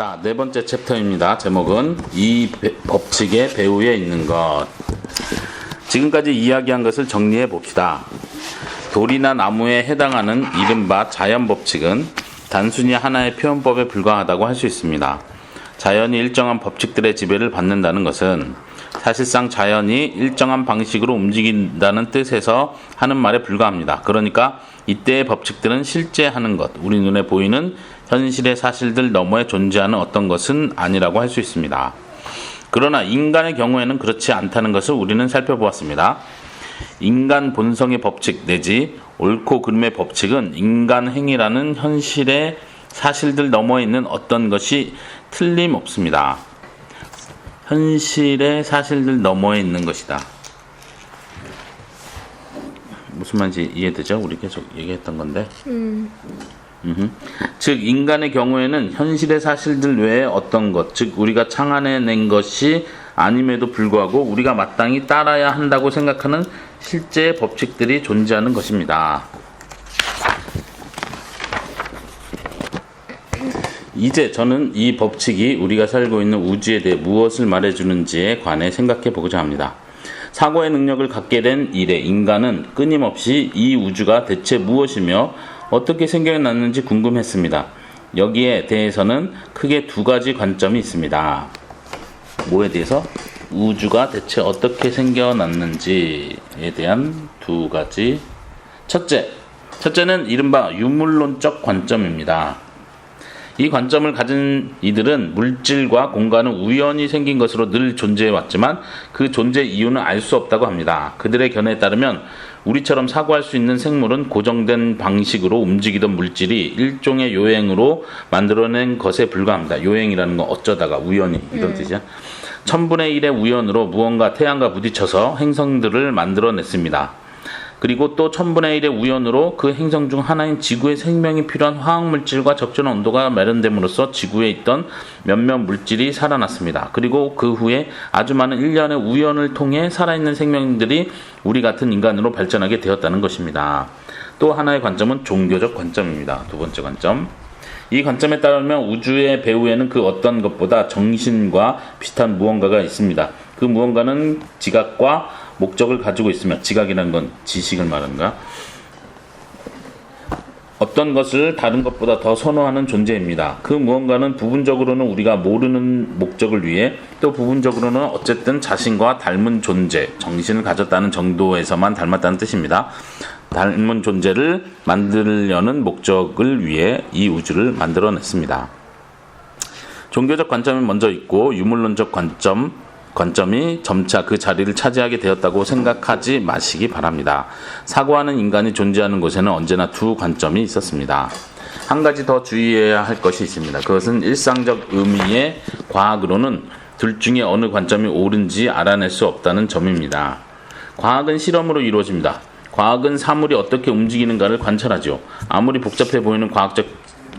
자, 네 번째 챕터입니다. 제목은 이 배- 법칙의 배후에 있는 것. 지금까지 이야기한 것을 정리해 봅시다. 돌이나 나무에 해당하는 이른바 자연 법칙은 단순히 하나의 표현법에 불과하다고 할 수 있습니다. 자연이 일정한 법칙들의 지배를 받는다는 것은 사실상 자연이 일정한 방식으로 움직인다는 뜻에서 하는 말에 불과합니다. 그러니까 이때의 법칙들은 실제 하는 것, 우리 눈에 보이는 현실의 사실들 너머에 존재하는 어떤 것은 아니라고 할 수 있습니다. 그러나 인간의 경우에는 그렇지 않다는 것을 우리는 살펴보았습니다. 인간 본성의 법칙 내지 옳고 그름의 법칙은 인간 행위라는 현실의 사실들 너머에 있는 어떤 것이 틀림없습니다. 현실의 사실들 너머에 있는 것이다. 무슨 말인지 이해되죠? 우리 계속 얘기했던 건데. 음 흠. 즉 인간의 경우에는 현실의 사실들 외에 어떤 것, 즉 우리가 창안해낸 것이 아님에도 불구하고 우리가 마땅히 따라야 한다고 생각하는 실제의 법칙들이 존재하는 것입니다. 이제 저는 이 법칙이 우리가 살고 있는 우주에 대해 무엇을 말해주는지에 관해 생각해 보고자 합니다. 사고의 능력을 갖게 된 이래 인간은 끊임없이 이 우주가 대체 무엇이며 어떻게 생겨났는지 궁금했습니다. 여기에 대해서는 크게 두 가지 관점이 있습니다. 뭐에 대해서? 우주가 대체 어떻게 생겨났는지에 대한 두 가지. 첫째, 첫째는 이른바 유물론적 관점입니다. 이 관점을 가진 이들은 물질과 공간은 우연히 생긴 것으로 늘 존재해 왔지만 그 존재 이유는 알 수 없다고 합니다. 그들의 견해에 따르면 우리처럼 사고할 수 있는 생물은 고정된 방식으로 움직이던 물질이 일종의 요행으로 만들어낸 것에 불과합니다. 요행이라는 건 어쩌다가 우연히 이런 뜻이야. 천분의 일의 우연으로 무언가 태양과 부딪혀서 행성들을 만들어냈습니다. 그리고 또 천분의 일의 우연으로 그 행성 중 하나인 지구의 생명이 필요한 화학물질과 적절한 온도가 마련됨으로써 지구에 있던 몇몇 물질이 살아났습니다. 그리고 그 후에 아주 많은 일련의 우연을 통해 살아있는 생명들이 우리 같은 인간으로 발전하게 되었다는 것입니다. 또 하나의 관점은 종교적 관점입니다. 두 번째 관점. 이 관점에 따르면 우주의 배후에는 그 어떤 것보다 정신과 비슷한 무언가가 있습니다. 그 무언가는 지각과 목적을 가지고 있으며 지각이라는 건 지식을 말하는가? 어떤 것을 다른 것보다 더 선호하는 존재입니다. 그 무언가는 부분적으로는 우리가 모르는 목적을 위해 또 부분적으로는 어쨌든 자신과 닮은 존재, 정신을 가졌다는 정도에서만 닮았다는 뜻입니다. 닮은 존재를 만들려는 목적을 위해 이 우주를 만들어냈습니다. 종교적 관점이 먼저 있고 유물론적 관점 관점이 점차 그 자리를 차지하게 되었다고 생각하지 마시기 바랍니다. 사고하는 인간이 존재하는 곳에는 언제나 두 관점이 있었습니다. 한 가지 더 주의해야 할 것이 있습니다. 그것은 일상적 의미의 과학으로는 둘 중에 어느 관점이 옳은지 알아낼 수 없다는 점입니다. 과학은 실험으로 이루어집니다. 과학은 사물이 어떻게 움직이는가를 관찰하죠. 아무리 복잡해 보이는 과학적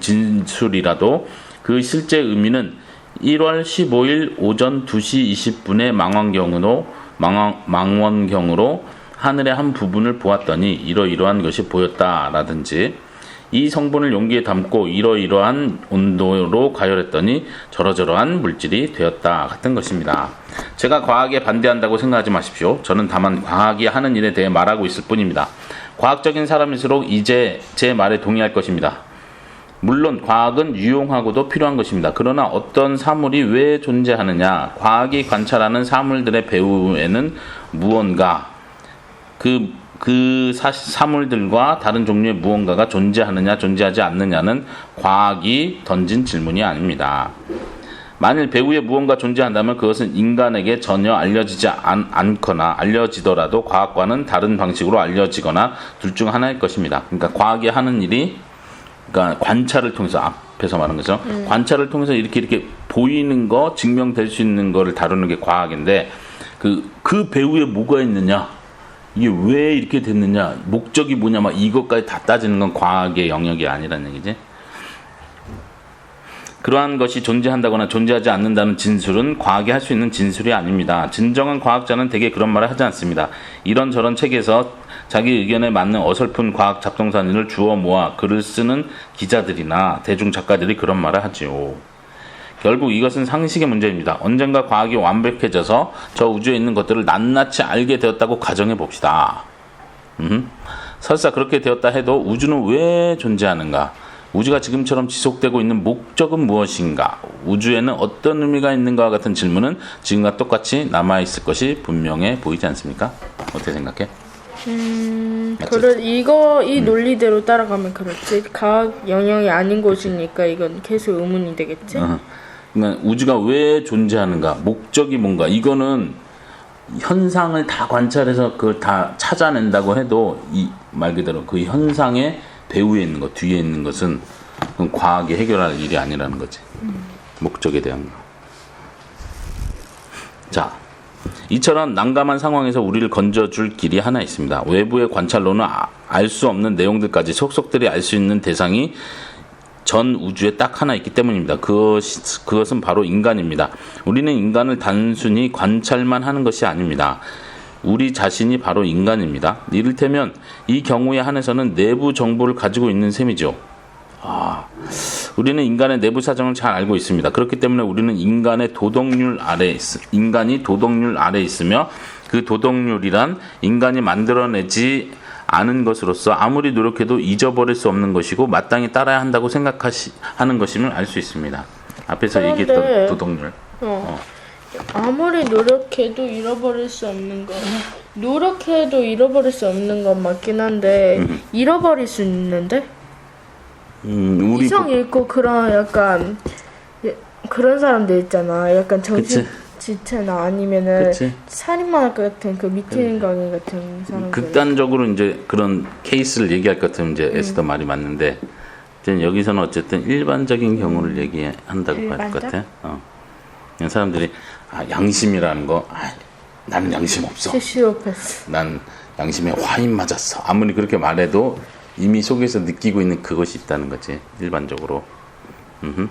진술이라도 그 실제 의미는 1월 15일 오전 2시 20분의 망원경으로 망원, 망원경으로 하늘의 한 부분을 보았더니 이러이러한 것이 보였다라든지 이 성분을 용기에 담고 이러이러한 온도로 가열했더니 저러저러한 물질이 되었다 같은 것입니다. 제가 과학에 반대한다고 생각하지 마십시오. 저는 다만 과학이 하는 일에 대해 말하고 있을 뿐입니다. 과학적인 사람일수록 이제 제 말에 동의할 것입니다. 물론 과학은 유용하고도 필요한 것입니다. 그러나 어떤 사물이 왜 존재하느냐, 과학이 관찰하는 사물들의 배후에는 무언가 그, 그 사, 사물들과 다른 종류의 무언가가 존재하느냐, 존재하지 않느냐는 과학이 던진 질문이 아닙니다. 만일 배후에 무언가 존재한다면 그것은 인간에게 전혀 알려지지 않, 않거나 알려지더라도 과학과는 다른 방식으로 알려지거나 둘 중 하나일 것입니다. 그러니까 과학이 하는 일이 그러니까 관찰을 통해서 앞에서 말한 거죠. 관찰을 통해서 이렇게 이렇게 보이는 거, 증명될 수 있는 거를 다루는 게 과학인데 그, 그 배후에 뭐가 있느냐? 이게 왜 이렇게 됐느냐? 목적이 뭐냐? 막 이것까지 다 따지는 건 과학의 영역이 아니라는 얘기지. 그러한 것이 존재한다거나 존재하지 않는다는 진술은 과학이 할 수 있는 진술이 아닙니다. 진정한 과학자는 대개 그런 말을 하지 않습니다. 이런저런 책에서 자기 의견에 맞는 어설픈 과학 잡동사니를 주워 모아 글을 쓰는 기자들이나 대중 작가들이 그런 말을 하지요. 결국 이것은 상식의 문제입니다. 언젠가 과학이 완벽해져서 저 우주에 있는 것들을 낱낱이 알게 되었다고 가정해 봅시다. 음. 설사 그렇게 되었다 해도 우주는 왜 존재하는가? 우주가 지금처럼 지속되고 있는 목적은 무엇인가? 우주에는 어떤 의미가 있는가와 같은 질문은 지금과 똑같이 남아있을 것이 분명해 보이지 않습니까? 어떻게 생각해? 음? 그래 이거 이 논리대로 따라가면 그렇지. 과학 영역이 아닌 곳이니까 이건 계속 의문이 되겠지. 어. 그러니까 우주가 왜 존재하는가? 목적이 뭔가? 이거는 현상을 다 관찰해서 그걸 다 찾아낸다고 해도 이 말 그대로 그 현상의 배후에 있는 것, 뒤에 있는 것은 과학이 해결할 일이 아니라는 거지. 목적에 대한 거. 자, 이처럼 난감한 상황에서 우리를 건져줄 길이 하나 있습니다. 외부의 관찰로는 아, 알수 없는 내용들까지 속속들이 알 수 있는 대상이 전 우주에 딱 하나 있기 때문입니다. 그것, 그것은 바로 인간입니다. 우리는 인간을 단순히 관찰만 하는 것이 아닙니다. 우리 자신이 바로 인간입니다. 이를테면 이 경우에 한해서는 내부 정보를 가지고 있는 셈이죠. 아, 우리는 인간의 내부 사정을 잘 알고 있습니다. 그렇기 때문에 우리는 인간의 도덕률 아래 있, 인간이 도덕률 아래 있으며 그 도덕률이란 인간이 만들어내지 않은 것으로서 아무리 노력해도 잊어버릴 수 없는 것이고 마땅히 따라야 한다고 생각하시 하는 것임을 알 수 있습니다. 앞에서 얘기했던 도덕률. 어. 아무리 노력해도 잃어버릴 수 없는 거. 노력해도 잃어버릴 수 없는 건 맞긴 한데 잃어버릴 수 있는데 음, 우리 이성 잃고 그런 약간 예, 그런 사람들 있잖아. 약간 정신. 지체나 아니면은 그치. 살인마 같은 그 미팅 강의 같은 사람들. 극단적으로 이제 그런 케이스를 얘기할 것 같으면 이제 에스더 말이 맞는데 이제 여기서는 어쨌든 일반적인 경우를 얘기한다고 할것 일반적? 같아. 어. 사람들이 아, 양심이라는 거 아, 나는 양심 없어. 난 양심에 화인 맞았어. 아무리 그렇게 말해도 이미 속에서 느끼고 있는 그것이 있다는 거지 일반적으로. 음흠.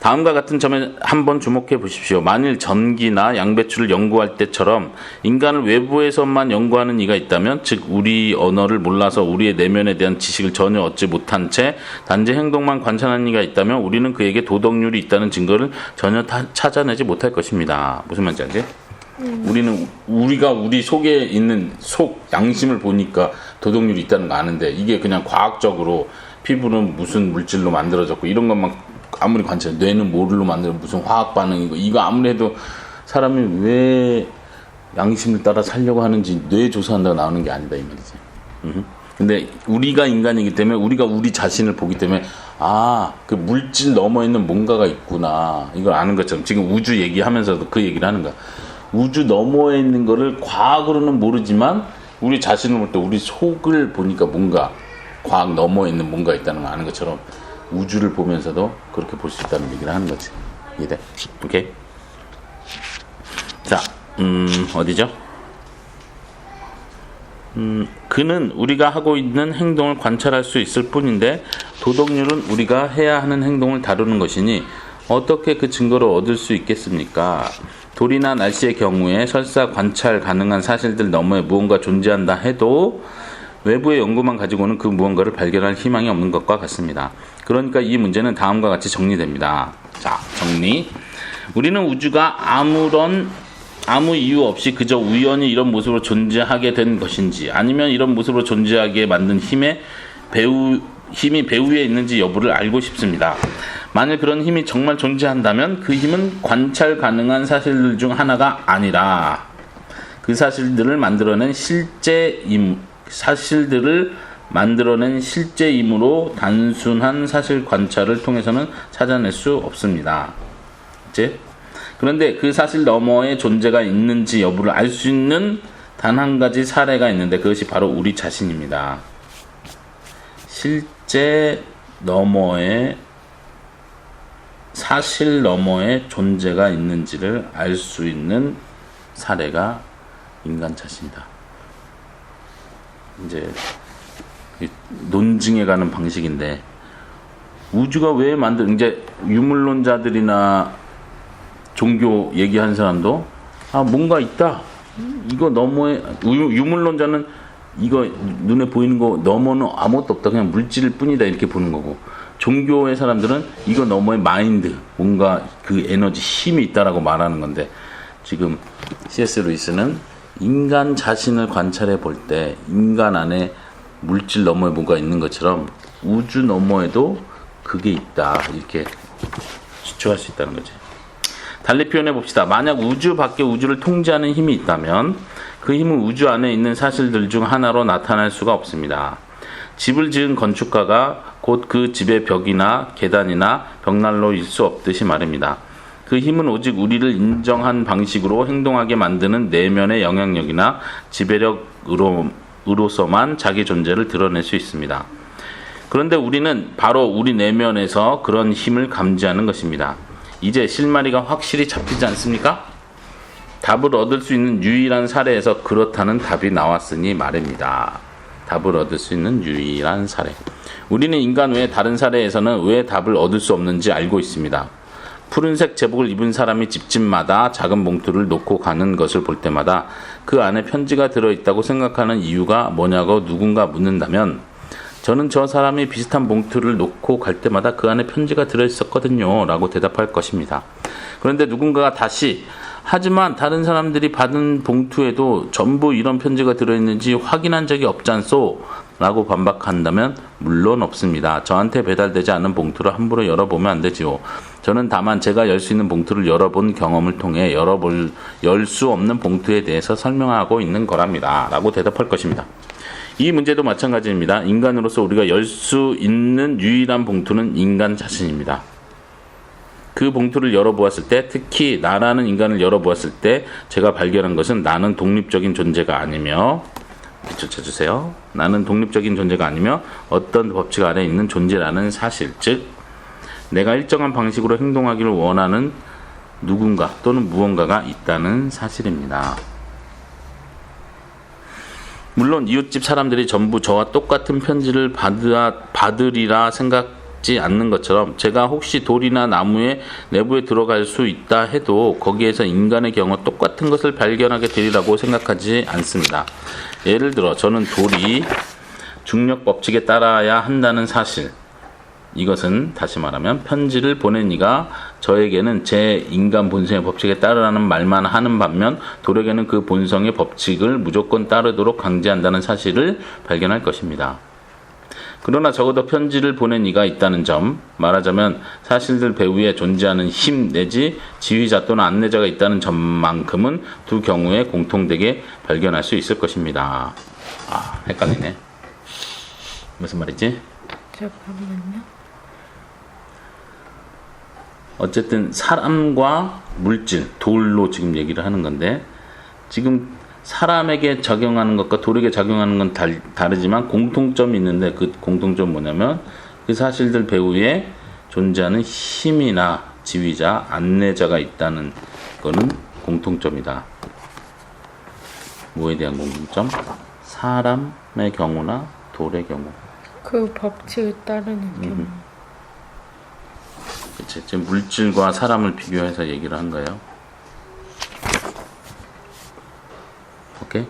다음과 같은 점에 한번 주목해 보십시오. 만일 전기나 양배추를 연구할 때처럼 인간을 외부에서만 연구하는 이가 있다면, 즉 우리 언어를 몰라서 우리의 내면에 대한 지식을 전혀 얻지 못한 채 단지 행동만 관찰하는 이가 있다면, 우리는 그에게 도덕률이 있다는 증거를 전혀 다 찾아내지 못할 것입니다. 무슨 말인지 알지? 우리는 우리가 우리 속에 있는 속 양심을 보니까 도덕률이 있다는 거 아는데 이게 그냥 과학적으로 피부는 무슨 물질로 만들어졌고 이런 것만 아무리 관찰 뇌는 뭐로 만들어 무슨 화학 반응이고 이거 아무리 해도 사람이 왜 양심을 따라 살려고 하는지 뇌 조사한다고 나오는 게 아니다 이 말이지. 음. 근데 우리가 인간이기 때문에 우리가 우리 자신을 보기 때문에 아 그 물질 넘어 있는 뭔가가 있구나 이걸 아는 것처럼 지금 우주 얘기하면서도 그 얘기를 하는 거야. 우주 너머에 있는 거를 과학으로는 모르지만 우리 자신을 볼 때 우리 속을 보니까 뭔가 과학 너머에 있는 뭔가 있다는 걸 아는 것처럼 우주를 보면서도 그렇게 볼 수 있다는 얘기를 하는 거지. 이해돼? 오케이? 자, 음, 어디죠? 음, 그는 우리가 하고 있는 행동을 관찰할 수 있을 뿐인데 도덕률은 우리가 해야 하는 행동을 다루는 것이니 어떻게 그 증거를 얻을 수 있겠습니까? 돌이나 날씨의 경우에 설사 관찰 가능한 사실들 너머에 무언가 존재한다 해도 외부의 연구만 가지고는 그 무언가를 발견할 희망이 없는 것과 같습니다. 그러니까 이 문제는 다음과 같이 정리됩니다. 자, 정리. 우리는 우주가 아무런 아무 이유 없이 그저 우연히 이런 모습으로 존재하게 된 것인지 아니면 이런 모습으로 존재하게 만든 힘의 배우 힘이 배후에 있는지 여부를 알고 싶습니다. 만일 그런 힘이 정말 존재한다면 그 힘은 관찰 가능한 사실들 중 하나가 아니라 그 사실들을 만들어낸 실제 임 사실들을 만들어낸 실제이므로 단순한 사실 관찰을 통해서는 찾아낼 수 없습니다. 이제 그런데 그 사실 너머에 존재가 있는지 여부를 알 수 있는 단 한 가지 사례가 있는데 그것이 바로 우리 자신입니다. 실제 너머에 사실 너머에 존재가 있는지를 알 수 있는 사례가 인간 자신이다. 이제 이 논증해 가는 방식인데 우주가 왜 만들 이제 유물론자들이나 종교 얘기하는 사람도 아 뭔가 있다. 이거 너머에 유- 유물론자는 이거 눈에 보이는 거 너머는 아무것도 없다. 그냥 물질일 뿐이다. 이렇게 보는 거고 종교의 사람들은 이거 너머의 마인드, 뭔가 그 에너지, 힘이 있다라고 말하는 건데 지금 C.S. 루이스는 인간 자신을 관찰해 볼 때 인간 안에 물질 너머에 뭔가 있는 것처럼 우주 너머에도 그게 있다 이렇게 추측할 수 있다는 거지. 달리 표현해 봅시다. 만약 우주 밖에 우주를 통제하는 힘이 있다면 그 힘은 우주 안에 있는 사실들 중 하나로 나타날 수가 없습니다. 집을 지은 건축가가 곧 그 집의 벽이나 계단이나 벽난로 일 수 없듯이 말입니다. 그 힘은 오직 우리를 인정한 방식으로 행동하게 만드는 내면의 영향력이나 지배력으로, 으로서만 자기 존재를 드러낼 수 있습니다. 그런데 우리는 바로 우리 내면에서 그런 힘을 감지하는 것입니다. 이제 실마리가 확실히 잡히지 않습니까? 답을 얻을 수 있는 유일한 사례에서 그렇다는 답이 나왔으니 말입니다. 답을 얻을 수 있는 유일한 사례. 우리는 인간 외에 다른 사례에서는 왜 답을 얻을 수 없는지 알고 있습니다. 푸른색 제복을 입은 사람이 집집마다 작은 봉투를 놓고 가는 것을 볼 때마다 그 안에 편지가 들어있다고 생각하는 이유가 뭐냐고 누군가 묻는다면 저는 저 사람이 비슷한 봉투를 놓고 갈 때마다 그 안에 편지가 들어있었거든요. 라고 대답할 것입니다. 그런데 누군가가 다시 하지만 다른 사람들이 받은 봉투에도 전부 이런 편지가 들어있는지 확인한 적이 없지 않소? 라고 반박한다면 물론 없습니다. 저한테 배달되지 않은 봉투를 함부로 열어보면 안 되지요. 저는 다만 제가 열 수 있는 봉투를 열어본 경험을 통해 열어볼 열 수 없는 봉투에 대해서 설명하고 있는 거랍니다. 라고 대답할 것입니다. 이 문제도 마찬가지입니다. 인간으로서 우리가 열 수 있는 유일한 봉투는 인간 자신입니다. 그 봉투를 열어보았을 때, 특히 나라는 인간을 열어보았을 때, 제가 발견한 것은 나는 독립적인 존재가 아니며, 밑줄 쳐주세요. 나는 독립적인 존재가 아니며 어떤 법칙 아래 있는 존재라는 사실, 즉, 내가 일정한 방식으로 행동하기를 원하는 누군가 또는 무언가가 있다는 사실입니다. 물론 이웃집 사람들이 전부 저와 똑같은 편지를 받으리라 생각 지 않는 것처럼 제가 혹시 돌이나 나무의 내부에 들어갈 수 있다 해도 거기에서 인간의 경우 똑같은 것을 발견하게 되리라고 생각하지 않습니다. 예를 들어 저는 돌이 중력 법칙에 따라야 한다는 사실 이것은 다시 말하면 편지를 보낸 이가 저에게는 제 인간 본성의 법칙에 따르라는 말만 하는 반면 돌에게는 그 본성의 법칙을 무조건 따르도록 강제한다는 사실을 발견할 것입니다. 그러나 적어도 편지를 보낸 이가 있다는 점, 말하자면 사실들 배후에 존재하는 힘 내지 지휘자 또는 안내자가 있다는 점만큼은 두 경우에 공통되게 발견할 수 있을 것입니다. 아, 헷갈리네. 무슨 말이지? 잠깐만요. 어쨌든 사람과 물질, 돌로 지금 얘기를 하는 건데 지금 사람에게 적용하는 것과 돌에게 적용하는 건 달, 다르지만 공통점이 있는데 그 공통점 뭐냐면 그 사실들 배후에 존재하는 힘이나 지휘자, 안내자가 있다는 거는 공통점이다. 뭐에 대한 공통점? 사람의 경우나 돌의 경우. 그 법칙을 따르는 경우. 그치. 지금 물질과 사람을 비교해서 얘기를 한 거예요. 오케이?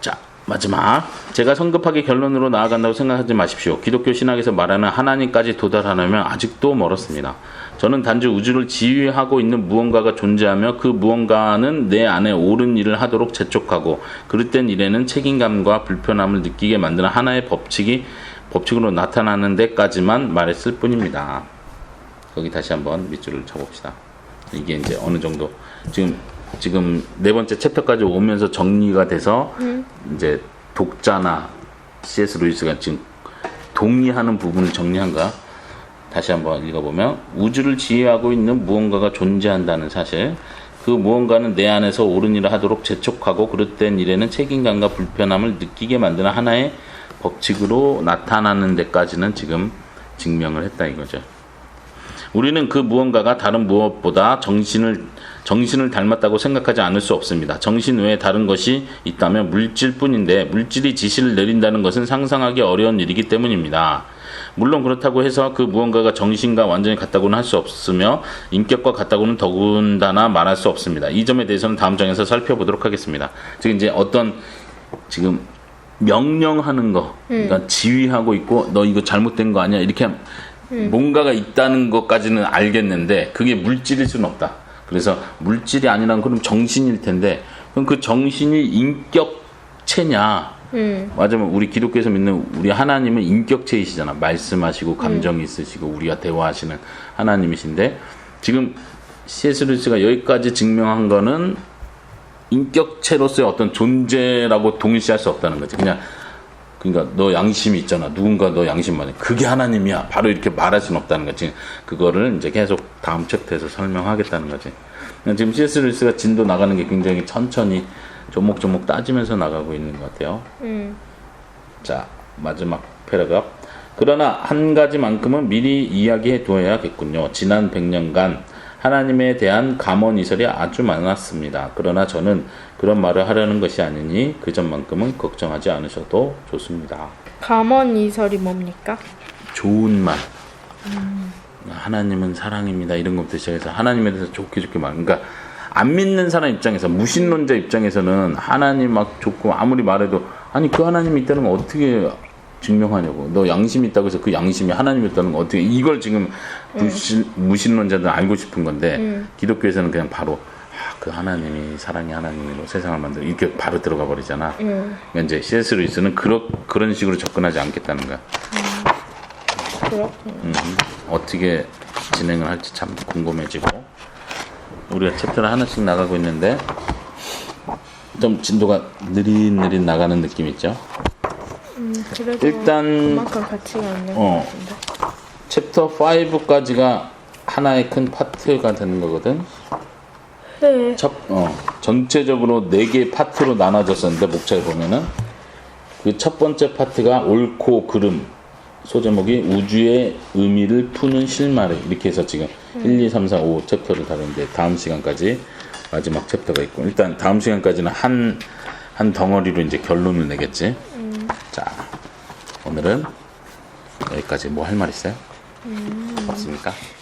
자, 마지막. 제가 성급하게 결론으로 나아간다고 생각하지 마십시오. 기독교 신학에서 말하는 하나님까지 도달하려면 아직도 멀었습니다. 저는 단지 우주를 지휘하고 있는 무언가가 존재하며 그 무언가는 내 안에 옳은 일을 하도록 재촉하고 그릇된 일에는 책임감과 불편함을 느끼게 만드는 하나의 법칙이 법칙으로 나타나는 데까지만 말했을 뿐입니다. 거기 다시 한번 밑줄을 쳐봅시다. 이게 이제 어느 정도 지금 지금 네 번째 챕터까지 오면서 정리가 돼서 이제 독자나 C.S. 루이스가 지금 동의하는 부분을 정리한가 다시 한번 읽어보면 우주를 지휘하고 있는 무언가가 존재한다는 사실 그 무언가는 내 안에서 옳은 일을 하도록 재촉하고 그릇된 일에는 책임감과 불편함을 느끼게 만드는 하나의 법칙으로 나타나는 데까지는 지금 증명을 했다 이거죠. 우리는 그 무언가가 다른 무엇보다 정신을 정신을 닮았다고 생각하지 않을 수 없습니다. 정신 외에 다른 것이 있다면 물질뿐인데 물질이 지시를 내린다는 것은 상상하기 어려운 일이기 때문입니다. 물론 그렇다고 해서 그 무언가가 정신과 완전히 같다고는 할 수 없으며 인격과 같다고는 더군다나 말할 수 없습니다. 이 점에 대해서는 다음 장에서 살펴보도록 하겠습니다. 즉 이제 어떤 지금 명령하는 거, 그러니까 지휘하고 있고 너 이거 잘못된 거 아니야 이렇게 뭔가가 있다는 것까지는 알겠는데 그게 물질일 수는 없다. 그래서 물질이 아니란 그럼 정신일 텐데 그럼 그 정신이 인격체냐? 음. 맞으면 우리 기독교에서 믿는 우리 하나님은 인격체이시잖아. 말씀하시고 감정이 있으시고 우리가 대화하시는 하나님이신데 지금 C.S. 루이스가 여기까지 증명한 거는 인격체로서의 어떤 존재라고 동일시할 수 없다는 거지. 그냥 그러니까 너 양심이 있잖아. 누군가 너 양심만 해. 그게 하나님이야. 바로 이렇게 말할 수는 없다는 거지. 그거를 이제 계속 다음 챕터에서 설명하겠다는 거지. 지금 C.S. 루이스가 진도 나가는 게 굉장히 천천히 조목조목 따지면서 나가고 있는 것 같아요. 음. 자, 마지막 패러그랍. 그러나 한 가지만큼은 미리 이야기해 두어야겠군요. 지난 100년간 하나님에 대한 감언 이설이 아주 많았습니다. 그러나 저는 그런 말을 하려는 것이 아니니 그 점만큼은 걱정하지 않으셔도 좋습니다. 감언 이설이 뭡니까? 좋은 말. 하나님은 사랑입니다. 이런 것부터 시작해서 하나님에 대해서 좋게 좋게 말. 그러니까 안 믿는 사람 입장에서 무신론자 입장에서는 하나님 막 좋고 아무리 말해도 아니 그 하나님이 있다는 건 어떻게 증명하냐고. 너 양심이 있다고 해서 그 양심이 하나님이었다는 건 어떻게 이걸 지금 무신, 무신론자들은 알고 싶은 건데 기독교에서는 그냥 바로 아, 그 하나님이 사랑의 하나님으로 세상을 만들어 이렇게 바로 들어가 버리잖아. 음. 이제 C.S. 루이스는 그런 그런 식으로 접근하지 않겠다는 거야. 그렇군요. 음, 어떻게 진행을 할지 참 궁금해지고 우리가 챕터를 하나씩 나가고 있는데 좀 진도가 느릿느릿 나가는 느낌 있죠? 음, 그래도 일단 그만큼 가치가 있는 어. 것 같은데. 챕터 5까지가 하나의 큰 파트가 되는 거거든. 네. 첫, 어, 전체적으로 네개 파트로 나눠졌었는데 목차에 보면은 그 첫 번째 파트가 옳고 그름 소제목이 우주의 의미를 푸는 실마리 이렇게 해서 지금 1, 2, 3, 4, 5 챕터를 다루는데 다음 시간까지 마지막 챕터가 있고 일단 다음 시간까지는 한, 한 덩어리로 이제 결론을 내겠지. 자, 오늘은 여기까지 뭐 할 말 있어요? 없습니까? 네.